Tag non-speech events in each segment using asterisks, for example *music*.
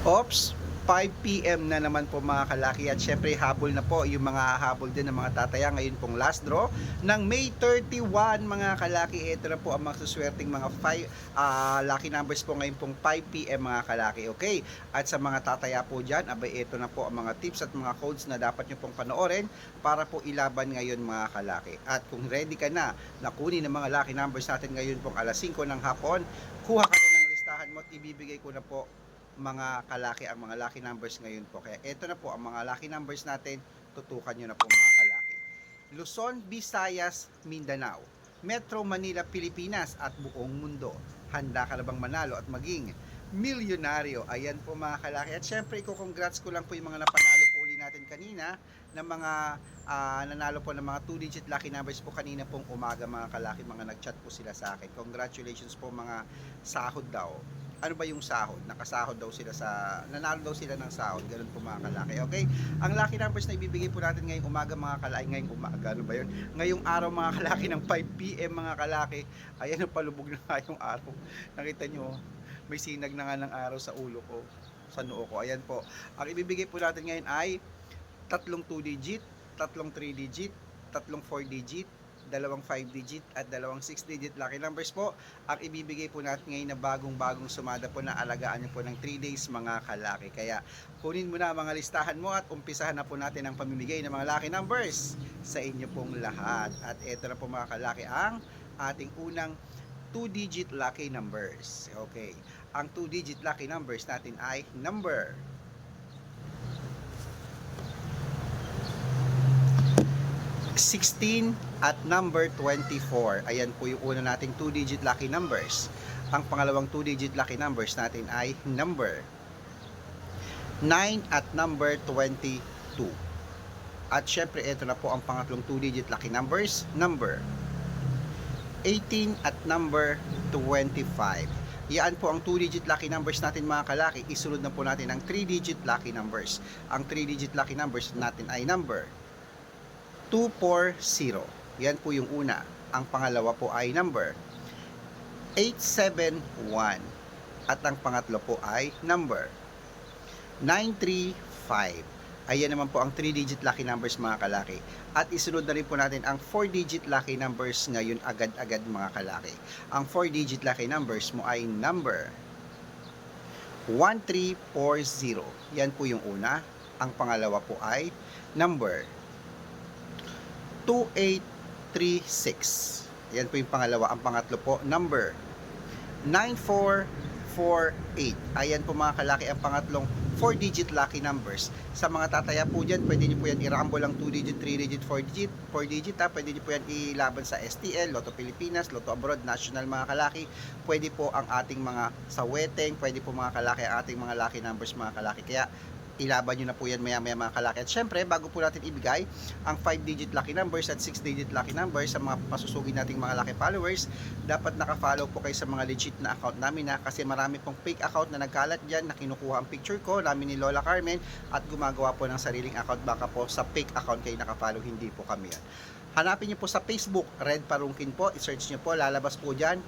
Ops, 5pm na naman po mga kalaki. At syempre habol na po yung mga habol din ng mga tataya ngayon pong last draw ng May 31 mga kalaki. Ito na po ang mga suswerteng mga 5 ah, lucky numbers po ngayon pong 5pm mga kalaki. Okay. At sa mga tataya po dyan abay ito na po ang mga tips at mga codes na dapat nyo pong panoorin para po ilaban ngayon mga kalaki. At kung ready ka na na kunin ang mga lucky numbers natin ngayon pong alas 5 ng hapon kuha ka na ng listahan mo at ibibigay ko na po mga kalaki ang mga lucky numbers ngayon po. Kaya ito na po ang mga lucky numbers natin. Tutukan nyo na po mga kalaki. Luzon, Visayas, Mindanao, Metro Manila, Pilipinas at buong mundo. Handa ka na bang manalo at maging milyonaryo? Ayan po mga kalaki. At syempre, congrats ko lang po yung mga napanalo po uli natin kanina ng mga ah, nanalo po ng mga 2-digit lucky numbers po kanina pong umaga mga kalaki. Mga nag-chat po sila sa akin. Congratulations po mga sahod daw ano ba yung sahod? Nakasahod daw sila sa, nanalo daw sila ng sahod. Ganun po mga kalaki. Okay? Ang lucky numbers na ibibigay po natin ngayong umaga mga kalaki, ngayong umaga, ano ba yun? Ngayong araw mga kalaki ng 5pm mga kalaki. Ayan, palubog na nga yung araw. Nakita nyo, may sinag na nga ng araw sa ulo ko, sa noo ko. Ayan po. Ang ibibigay po natin ngayon ay tatlong 2 digit, tatlong 3 digit, tatlong 4 digit, dalawang 5 digit at dalawang 6 digit lucky numbers po ang ibibigay po natin ngayon na bagong-bagong sumada po na alagaan niyo po ng 3 days mga kalaki. Kaya kunin mo na mga listahan mo at umpisahan na po natin ang pamimigay ng mga lucky numbers sa inyo pong lahat. At ito na po mga kalaki ang ating unang 2 digit lucky numbers. Okay. Ang 2 digit lucky numbers natin ay number 16 at number 24. Ayan po yung una nating 2-digit lucky numbers. Ang pangalawang 2-digit lucky numbers natin ay number 9 at number 22. At syempre, ito na po ang pangatlong 2-digit lucky numbers, number 18 at number 25. Yan po ang 2-digit lucky numbers natin mga kalaki. Isunod na po natin ang 3-digit lucky numbers. Ang 3-digit lucky numbers natin ay number 240. Yan po yung una. Ang pangalawa po ay number 871. At ang pangatlo po ay number 935. Ayan naman po ang 3-digit lucky numbers mga kalaki. At isunod na rin po natin ang 4-digit lucky numbers ngayon agad-agad mga kalaki. Ang 4-digit lucky numbers mo ay number 1340. Yan po yung una. Ang pangalawa po ay number 2836. Yan po yung pangalawa. Ang pangatlo po, number 9448. Ayan po mga kalaki ang pangatlong 4-digit lucky numbers. Sa mga tataya po dyan, pwede nyo po yan i-rumble ang 2-digit, 3-digit, 4-digit, 4-digit ha. Pwede nyo po yan ilaban sa STL, Lotto Pilipinas, Lotto Abroad, National mga kalaki. Pwede po ang ating mga sa weteng, pwede po mga kalaki ang ating mga lucky numbers mga kalaki. Kaya ilaban nyo na po yan maya maya mga kalaki. At syempre, bago po natin ibigay ang 5-digit lucky numbers at 6-digit lucky numbers sa mga pasusugin nating mga lucky followers, dapat naka-follow po kayo sa mga legit na account namin na kasi marami pong fake account na nagkalat dyan na kinukuha ang picture ko namin ni Lola Carmen at gumagawa po ng sariling account baka po sa fake account kayo naka-follow, hindi po kami yan. Hanapin nyo po sa Facebook, Red Parungkin po, i-search nyo po, lalabas po dyan.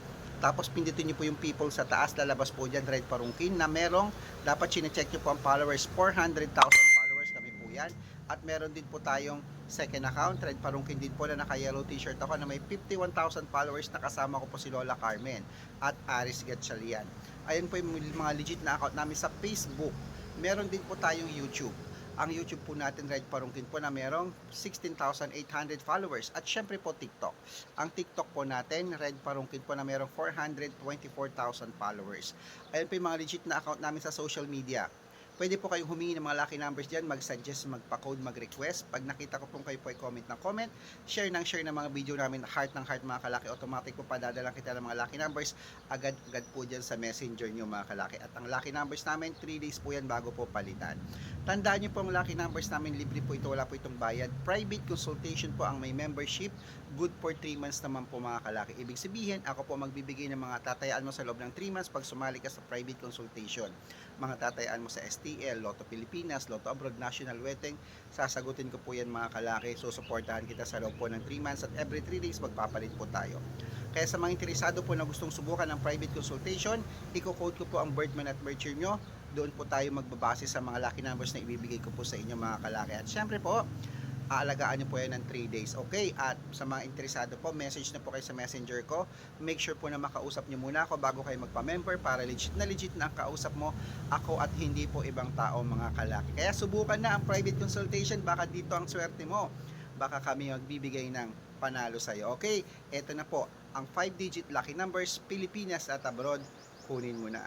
Tapos pindutin nyo po yung people sa taas, lalabas po dyan, Red Parungkin, na merong, dapat chinecheck nyo po ang followers, 400,000 followers kami po yan. At meron din po tayong second account, Red Parungkin din po na naka-yellow t-shirt ako na may 51,000 followers na kasama ko po si Lola Carmen at Aris Gatchalian. Ayan po yung mga legit na account namin sa Facebook. Meron din po tayong YouTube ang YouTube po natin Red Parungkin po na merong 16,800 followers at syempre po TikTok. Ang TikTok po natin Red Parungkin po na merong 424,000 followers. Ayan po yung mga legit na account namin sa social media. Pwede po kayong humingi ng mga lucky numbers dyan, mag-suggest, magpa-code, mag-request. Pag nakita ko pong kayo po ay comment ng comment, share ng share ng mga video namin, heart ng heart mga kalaki, automatic po padadalang kita ng mga lucky numbers, agad-agad po dyan sa messenger nyo mga kalaki. At ang lucky numbers namin, 3 days po yan bago po palitan. Tandaan nyo po ang lucky numbers namin, libre po ito, wala po itong bayad. Private consultation po ang may membership, good for 3 months naman po mga kalaki. Ibig sabihin, ako po magbibigay ng mga tatayaan mo sa loob ng 3 months pag sumali ka sa private consultation. Mga tatayaan mo sa STL, Lotto Pilipinas, Lotto Abroad, National Wedding, sasagutin ko po yan mga kalaki. Susuportahan kita sa loob po ng 3 months at every 3 days magpapalit po tayo. Kaya sa mga interesado po na gustong subukan ng private consultation, i-code ko po ang birth month at year nyo doon po tayo magbabase sa mga lucky numbers na ibibigay ko po sa inyo mga kalaki. At syempre po, aalagaan nyo po yan ng 3 days. Okay? At sa mga interesado po, message na po kayo sa messenger ko. Make sure po na makausap nyo muna ako bago kayo magpa-member para legit na legit na ang kausap mo ako at hindi po ibang tao mga kalaki. Kaya subukan na ang private consultation. Baka dito ang swerte mo. Baka kami magbibigay ng panalo sa'yo. Okay? Ito na po. Ang 5-digit lucky numbers, Pilipinas at abroad. Kunin mo na.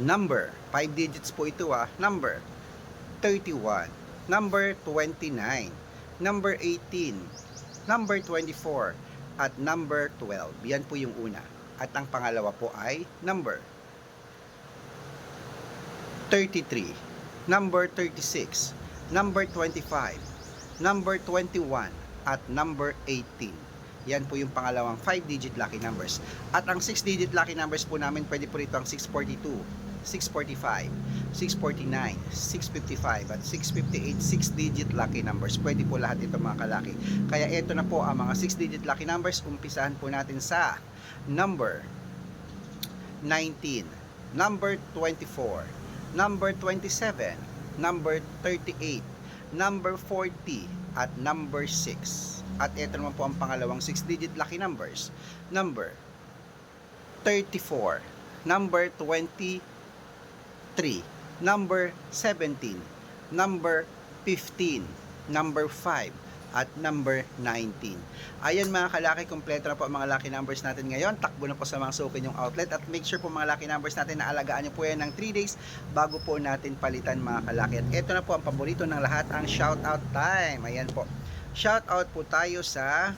Number. 5 digits po ito ah. Number. 31. Number 29. Number 18. Number 24. At number 12. Yan po yung una. At ang pangalawa po ay number 33. Number 36. Number 25. Number 21. At number 18. Yan po yung pangalawang 5-digit lucky numbers. At ang 6-digit lucky numbers po namin, pwede po rito ang 642, 645, 649, 655, at 658 6-digit lucky numbers. Pwede po lahat ito mga kalaki. Kaya ito na po ang mga 6-digit lucky numbers. Umpisahan po natin sa number 19, number 24, number 27, number 38, number 40, at number 6. At ito naman po ang pangalawang 6-digit lucky numbers. Number 34, number 23, number 17, number 15, number 5, at number 19. Ayan mga kalaki, kompleto na po ang mga lucky numbers natin ngayon. Takbo na po sa mga sukin yung outlet at make sure po mga lucky numbers natin na alagaan nyo po yan ng 3 days bago po natin palitan mga kalaki. At ito na po ang paborito ng lahat, ang shout out time. Ayan po. Shout out po tayo sa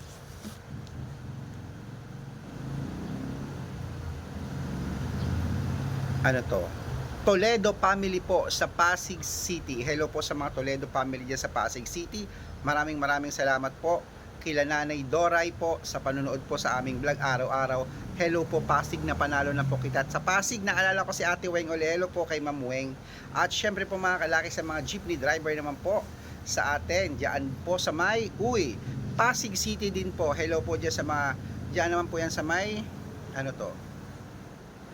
ano to? Toledo family po sa Pasig City. Hello po sa mga Toledo family dyan sa Pasig City. Maraming maraming salamat po kila Nanay Doray po sa panonood po sa aming vlog araw-araw. Hello po Pasig na panalo na po kita. At sa Pasig naalala ko si Ate Weng Olelo po kay Ma'am Weng. At syempre po mga kalaki sa mga jeepney driver naman po sa atin. Diyan po sa may Uy, Pasig City din po. Hello po dyan sa mga diyan naman po yan sa may ano to?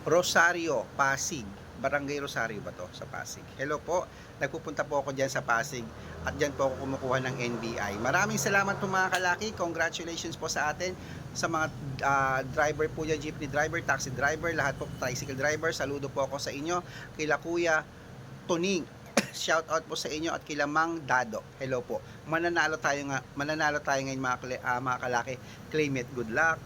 Rosario, Pasig. Barangay Rosario ba to sa Pasig? Hello po, nagpupunta po ako dyan sa Pasig at dyan po ako kumukuha ng NBI. Maraming salamat po mga kalaki. Congratulations po sa atin sa mga ah, driver po dyan, jeepney driver, taxi driver, lahat po tricycle driver. Saludo po ako sa inyo. Kila Kuya Tuning, *coughs* shout out po sa inyo at kila Mang Dado. Hello po. Mananalo tayo nga, mananalo tayo ngayon mga, ah, mga kalaki. Claim it. Good luck.